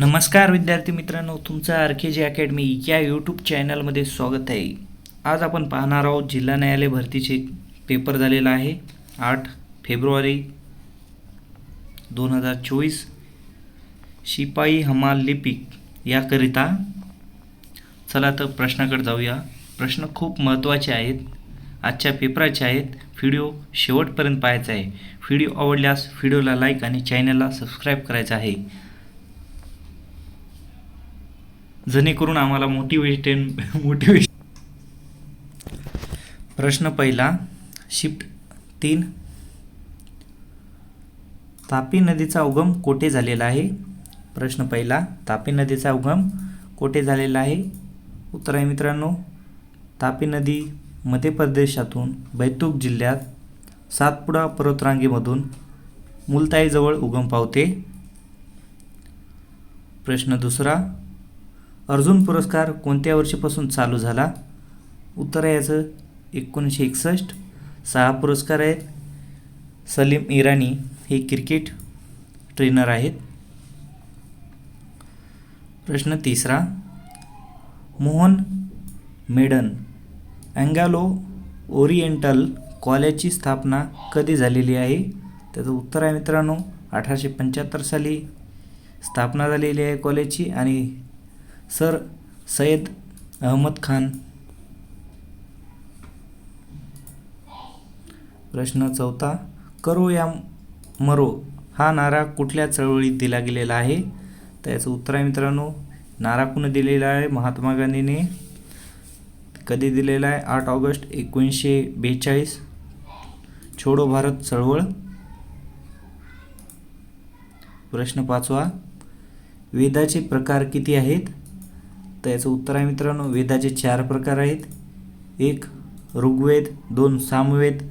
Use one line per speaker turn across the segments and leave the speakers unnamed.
नमस्कार विद्यार्थी मित्रांनो तुमचं आर के जी अकॅडमी या यूट्यूब चॅनलमध्ये स्वागत आहे. आज आपण पाहणार आहोत जिल्हा न्यायालय भरतीचे पेपर झालेला आहे. आठ फेब्रुवारी दोन हजार चोवीस. शिपाई हमाल लिपिक याकरिता चला तर प्रश्नाकडे जाऊया. प्रश्न खूप महत्त्वाचे आहेत. आजच्या पेपराचे आहेत. व्हिडिओ शेवटपर्यंत पाहायचा आहे. व्हिडिओ आवडल्यास व्हिडिओला लाईक आणि चॅनलला सबस्क्राईब करायचा आहे. जेणेकरून आम्हाला मोटिवेशन मोटिवेशन प्रश्न पहिला शिफ्ट तीन. तापी नदीचा उगम कोठे झालेला आहे? प्रश्न पहिला तापी नदीचा उगम कोठे झालेला आहे? उत्तर आहे मित्रांनो तापी नदी मध्य प्रदेशातून बैतूक जिल्ह्यात सातपुडा पर्वतरांगेमधून मुलताईजवळ उगम पावते. प्रश्न दुसरा अर्जुन पुरस्कार कोणत्या वर्षीपासून चालू झाला? उत्तर आहे याचं एकोणीसशे एकसष्ट. सहा पुरस्कार आहेत. सलीम इराणी हे क्रिकेट ट्रेनर आहेत. प्रश्न तिसरा. मोहन मेडन अँगालो ओरिएंटल कॉलेजची स्थापना कधी झालेली आहे? त्याचं उत्तर आहे मित्रांनो अठराशे पंच्याहत्तर साली स्थापना झालेली आहे कॉलेजची आणि सर सय्यद अहमद खान. प्रश्न चौथा करो या मरो हा नारा कुठल्या चळवळीत दिला गेलेला आहे? तर याचं उत्तर आहे मित्रांनो नारा कुणी दिलेला आहे? महात्मा गांधीने. कधी दिलेला आहे? आठ ऑगस्ट एकोणीसशे बेचाळीस. छोडो भारत चळवळ. प्रश्न पाचवा वेदाचे प्रकार किती आहेत? तर याचं उत्तर आहे मित्रांनो वेदाचे चार प्रकार आहेत. एक ऋग्वेद दोन सामवेद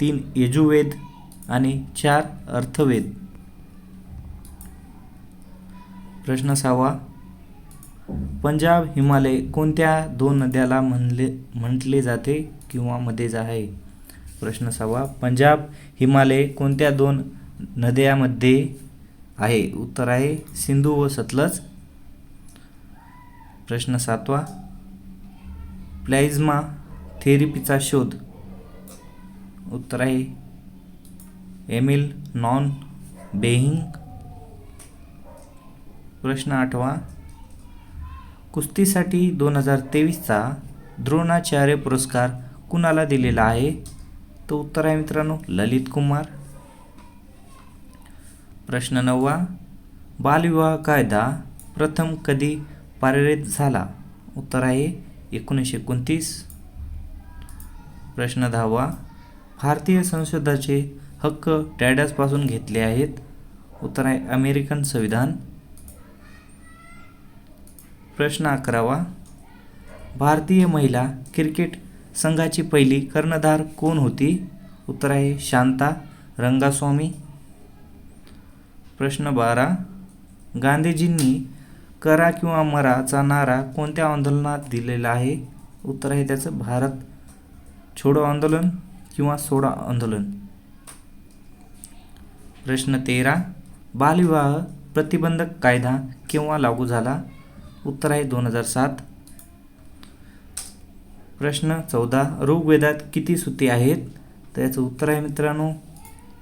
तीन यजुवेद आणि चार अर्थवेद. प्रश्न सहावा पंजाब हिमालय कोणत्या दोन नद्याला म्हणले म्हटले जाते किंवा मध्ये जा आहे? प्रश्न सहावा पंजाब हिमालय कोणत्या दोन नद्यामध्ये आहे? उत्तर आहे सिंधू व सतलज. प्रश्न सातवा. प्लॅझ्मा थेरपीचा शोध. उत्तर आहे एमिल नॉन बेहिंग. प्रश्न आठवा कुस्तीसाठी दोन हजार तेवीसचा द्रोणाचार्य पुरस्कार कुणाला दिलेला आहे? तो उत्तर आहे मित्रांनो ललित कुमार. प्रश्न नववा बालविवाह कायदा प्रथम कधी पारित झाला. उत्तर आहे एकोणीसशे एकोणतीस. प्रश्न दहावा भारतीय संसदाचे हक्क टॅडसपासून घेतले आहेत. उत्तर आहे अमेरिकन संविधान. प्रश्न अकरावा भारतीय महिला क्रिकेट संघाची पहिली कर्णधार कोण होती? उत्तर आहे शांता रंगास्वामी. प्रश्न बारा गांधीजींनी करा किंवा मराचा नारा कोणत्या आंदोलनात दिलेला आहे? उत्तर आहे त्याचं भारत छोडो आंदोलन किंवा सोडा आंदोलन. प्रश्न तेरा बालविवाह प्रतिबंधक कायदा केव्हा लागू झाला? उत्तर आहे दोन हजार सात. प्रश्न चौदा ऋग्वेदात किती सुती आहेत? तर याचं उत्तर आहे मित्रांनो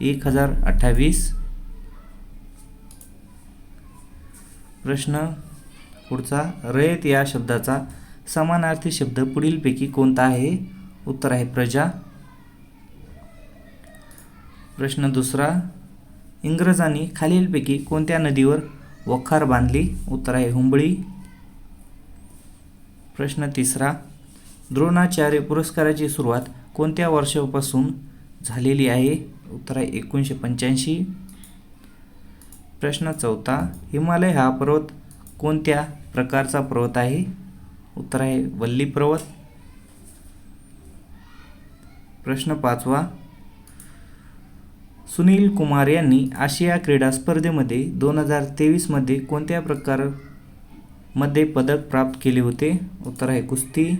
एक हजार अठ्ठावीस. प्रश्न पुढचा रयत या शब्दाचा समानार्थी शब्द पुढीलपैकी कोणता आहे? उत्तर आहे प्रजा. प्रश्न दुसरा इंग्रजांनी खालीलपैकी कोणत्या नदीवर वखार बांधली? उत्तर आहे हुंबळी. प्रश्न तिसरा द्रोणाचार्य पुरस्काराची सुरुवात कोणत्या वर्षापासून झालेली आहे? उत्तर आहे एकोणीसशे पंच्याऐंशी. प्रश्न चौथा हिमालय हा पर्वत कोणत्या प्रकारचा पर्वत आहे? उत्तर आहे वल्ली पर्वत. प्रश्न पाचवा. सुनील कुमार यांनी आशिया क्रीडा स्पर्धेमध्ये दोन हजार तेवीसमध्ये कोणत्या प्रकारमध्ये पदक प्राप्त केले होते? उत्तर आहे कुस्ती.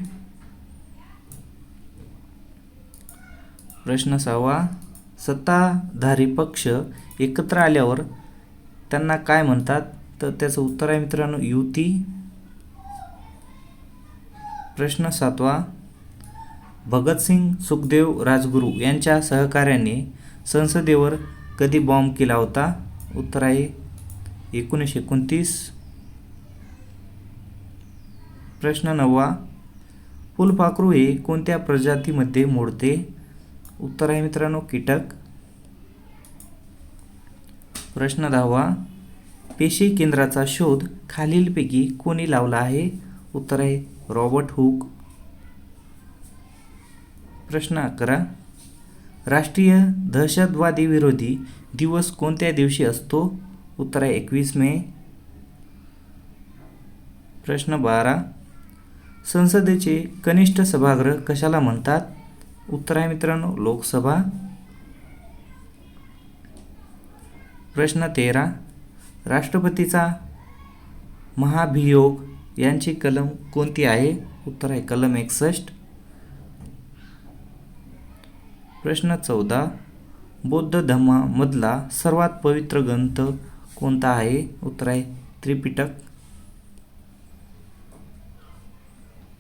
प्रश्न सहावा. सत्ताधारी पक्ष एकत्र आल्यावर त्यांना काय म्हणतात? तर त्याचं उत्तर आहे मित्रांनो युती. प्रश्न सातवा भगतसिंग सुखदेव राजगुरू यांच्या सहकार्याने संसदेवर कधी बॉम्ब केला होता? उत्तर आहे एकोणीसशे एकोणतीस. प्रश्न नववा फुलपाखरू हे कोणत्या प्रजातीमध्ये मोडते? उत्तर आहे मित्रांनो कीटक. प्रश्न दहावा पेशी केंद्राचा शोध खालीलपैकी कोणी लावला आहे? उत्तर आहे रॉबर्ट हुक. प्रश्न अकरा. राष्ट्रीय दहशतवादी विरोधी दिवस कोणत्या दिवशी असतो? उत्तर आहे एकवीस मे. प्रश्न बारा. संसदेचे कनिष्ठ सभागृह कशाला म्हणतात? उत्तर आहे मित्रांनो लोकसभा. प्रश्न तेरा. राष्ट्रपतीचा महाभियोग यांची कलम कोणती आहे? उत्तर आहे कलम एकसष्ट. प्रश्न चौदा. बौद्ध धर्मामधला सर्वात पवित्र ग्रंथ कोणता आहे? उत्तर आहे त्रिपिटक.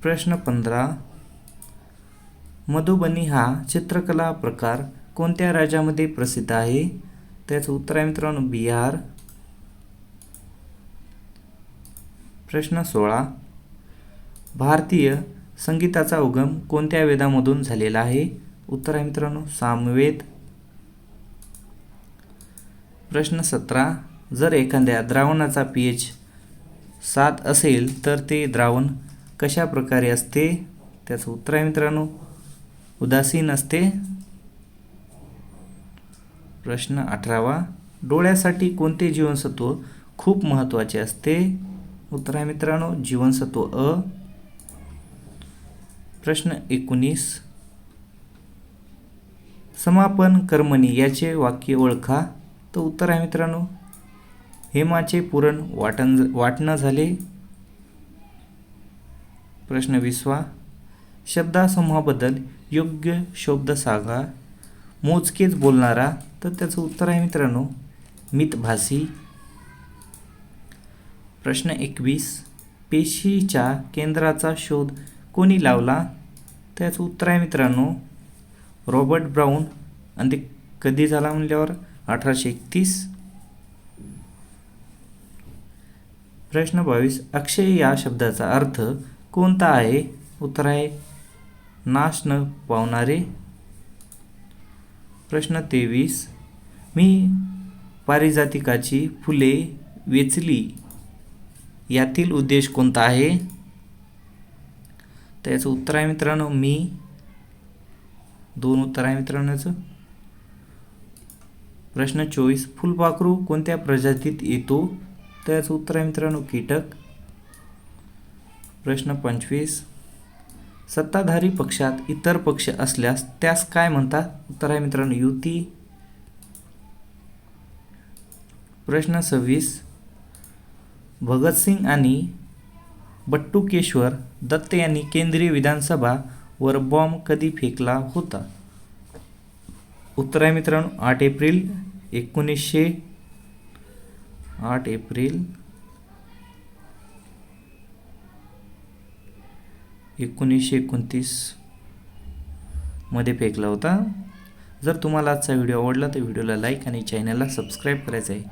प्रश्न पंधरा. मधुबनी हा चित्रकला प्रकार कोणत्या राज्यामध्ये प्रसिद्ध आहे? त्याचं उत्तर आहे मित्रांनो बिहार. प्रश्न सोळा. भारतीय संगीताचा उगम कोणत्या वेदामधून झालेला आहे? उत्तर आहे मित्रांनो सामवेद. प्रश्न सतरा. जर एखाद्या द्रावणाचा पी एच सात असेल तर ते द्रावण कशा प्रकारे असते? त्याचं उत्तर आहे मित्रांनो उदासीन असते. प्रश्न अठरावा. डोळ्यासाठी कोणते जीवनसत्व खूप महत्त्वाचे असते? उत्तर आहे मित्रांनो जीवनसत्व अ. प्रश्न एकोणीस. समापन कर्मणी याचे वाक्य ओळखा. तर उत्तर आहे मित्रांनो. हेमाचे पुरण वाटण वाटणं झाले. प्रश्न विसवा. शब्दासमूहाबद्दल योग्य शब्द सांगा. मोजकेच बोलणारा तर त्याचं उत्तर आहे मित्रांनो मितभासी प्रश्न एकवीस. पेशीच्या केंद्राचा शोध कोणी लावला? त्याचं उत्तर आहे मित्रांनो रॉबर्ट ब्राऊन. आणि ते कधी झाला म्हणल्यावर? अठराशे एकतीस. प्रश्न बावीस. अक्षय या शब्दाचा अर्थ कोणता आहे? उत्तर आहे नाश न पावणारे. प्रश्न तेवीस. मी पारिजातिकाची फुले वेचली. यातील उद्देश कोणता आहे? त्याचं उत्तर आहे मित्रांनो मी. दोन उत्तर आहे मित्रांनो याचं. प्रश्न चोवीस. फुलपाखरू कोणत्या प्रजातीत येतो? त्याचं उत्तर आहे मित्रांनो कीटक. प्रश्न पंचवीस. सत्ताधारी पक्षात इतर पक्ष असल्यास त्यास काय म्हणतात? उत्तर आहे मित्रांनो युती. प्रश्न सव्वीस. भगतसिंग आणि बट्टुकेश्वर दत्त यांनी केंद्रीय विधानसभा वर बॉम्ब कधी फेकला होता? उत्तर आहे मित्रांनो आठ एप्रिल एकोणीसशे आठ एप्रिल एकोणीसशे एकोणतीसमध्ये फेकला होता. जर तुम्हाला आजचा व्हिडिओ आवडला तर व्हिडिओला लाईक आणि चॅनलला सबस्क्राईब करायचं आहे